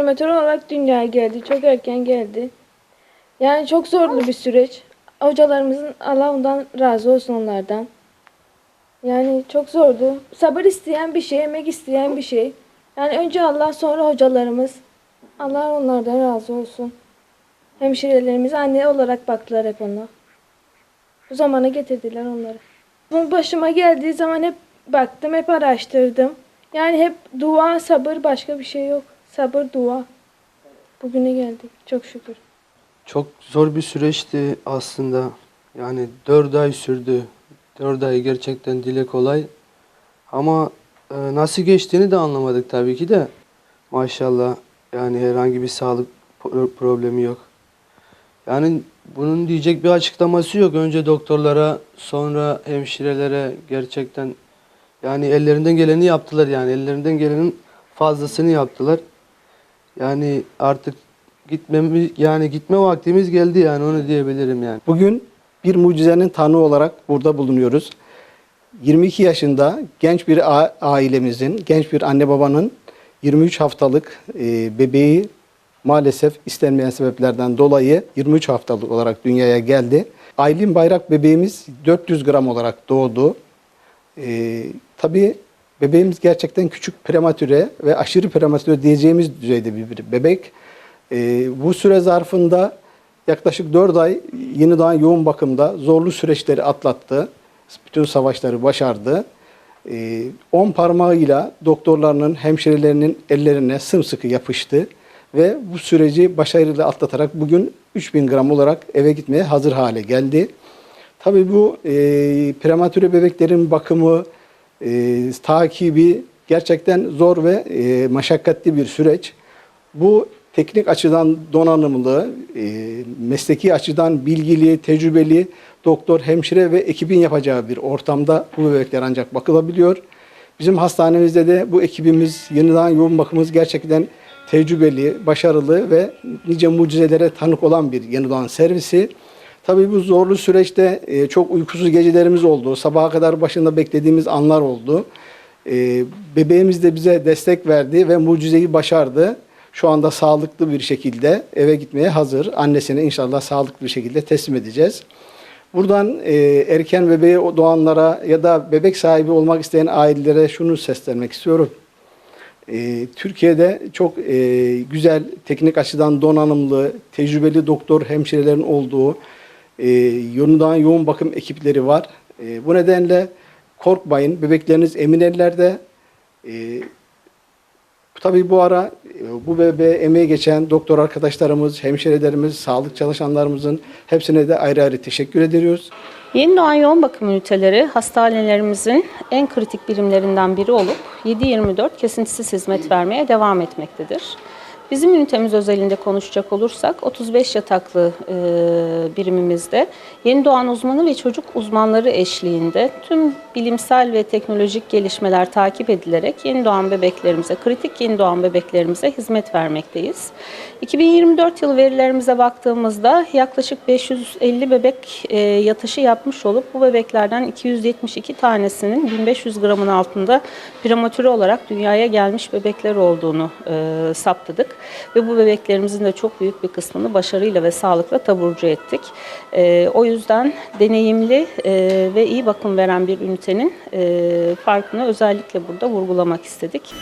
prematür olarak dünyaya geldi. Çok erken geldi. Yani çok zorlu bir süreç. Hocalarımızın Allah ondan razı olsun onlardan. Yani çok zordu. Sabır isteyen bir şey, emek isteyen bir şey. Yani önce Allah sonra hocalarımız. Allah onlardan razı olsun. Hemşirelerimiz anne olarak baktılar hep ona. Bu zamana getirdiler onları. Bu başıma geldiği zaman hep baktım, hep araştırdım. Yani hep dua, sabır başka bir şey yok. Sabır, dua. Bugüne geldik çok şükür. Çok zor bir süreçti aslında. Yani 4 ay sürdü. 4 ay gerçekten dile kolay. Ama e, nasıl geçtiğini de anlamadık tabii ki de. Maşallah yani herhangi bir sağlık pro- problemi yok. Yani bunun diyecek bir açıklaması yok. Önce doktorlara, sonra hemşirelere gerçekten yani ellerinden geleni yaptılar yani ellerinden gelenin fazlasını yaptılar. Yani artık gitmemiz yani gitme vaktimiz geldi yani onu diyebilirim yani. Bugün bir mucizenin tanığı olarak burada bulunuyoruz. 22 yaşında genç bir ailemizin, genç bir anne babanın 23 haftalık e, bebeği maalesef istenmeyen sebeplerden dolayı 23 haftalık olarak dünyaya geldi. Aylin Bayrak bebeğimiz 400 gram olarak doğdu. E, tabii bebeğimiz gerçekten küçük prematüre ve aşırı prematüre diyeceğimiz düzeyde bir bebek. E, bu süre zarfında yaklaşık 4 ay yeni doğan yoğun bakımda zorlu süreçleri atlattı. Bütün savaşları başardı. 10 parmağıyla doktorlarının, hemşirelerinin ellerine sımsıkı yapıştı ve bu süreci başarıyla atlatarak bugün 3000 gram olarak eve gitmeye hazır hale geldi. Tabii bu e, prematüre bebeklerin bakımı, e, takibi gerçekten zor ve e, meşakkatli bir süreç. Bu teknik açıdan donanımlı, e, mesleki açıdan bilgili, tecrübeli doktor, hemşire ve ekibin yapacağı bir ortamda bu bebekler ancak bakılabiliyor. Bizim hastanemizde de bu ekibimiz, yeniden yoğun bakımımız gerçekten tecrübeli, başarılı ve nice mucizelere tanık olan bir yeni doğan servisi. Tabii bu zorlu süreçte e, çok uykusuz gecelerimiz oldu. Sabaha kadar başında beklediğimiz anlar oldu. E, bebeğimiz de bize destek verdi ve mucizeyi başardı. Şu anda sağlıklı bir şekilde eve gitmeye hazır. Annesine inşallah sağlıklı bir şekilde teslim edeceğiz. Buradan e, erken bebeği doğanlara ya da bebek sahibi olmak isteyen ailelere şunu seslenmek istiyorum. Türkiye'de çok güzel, teknik açıdan donanımlı, tecrübeli doktor hemşirelerin olduğu e, yoğundan yoğun bakım ekipleri var. E, bu nedenle korkmayın, bebekleriniz emin ellerde. E, Tabii bu ara e, bu bebeğe emeği geçen doktor arkadaşlarımız, hemşirelerimiz, sağlık çalışanlarımızın hepsine de ayrı ayrı teşekkür ediyoruz. Yeni doğan yoğun bakım üniteleri hastanelerimizin en kritik birimlerinden biri olup 7-24 kesintisiz hizmet vermeye devam etmektedir. Bizim ünitemiz özelinde konuşacak olursak 35 yataklı e, birimimizde yeni doğan uzmanı ve çocuk uzmanları eşliğinde tüm bilimsel ve teknolojik gelişmeler takip edilerek yeni doğan bebeklerimize, kritik yeni doğan bebeklerimize hizmet vermekteyiz. 2024 yılı verilerimize baktığımızda yaklaşık 550 bebek e, yatışı yapmış olup bu bebeklerden 272 tanesinin 1500 gramın altında prematüre olarak dünyaya gelmiş bebekler olduğunu e, saptadık. Ve bu bebeklerimizin de çok büyük bir kısmını başarıyla ve sağlıkla taburcu ettik. E, o yüzden deneyimli ve iyi bakım veren bir ünitenin e, farkını özellikle burada vurgulamak istedik.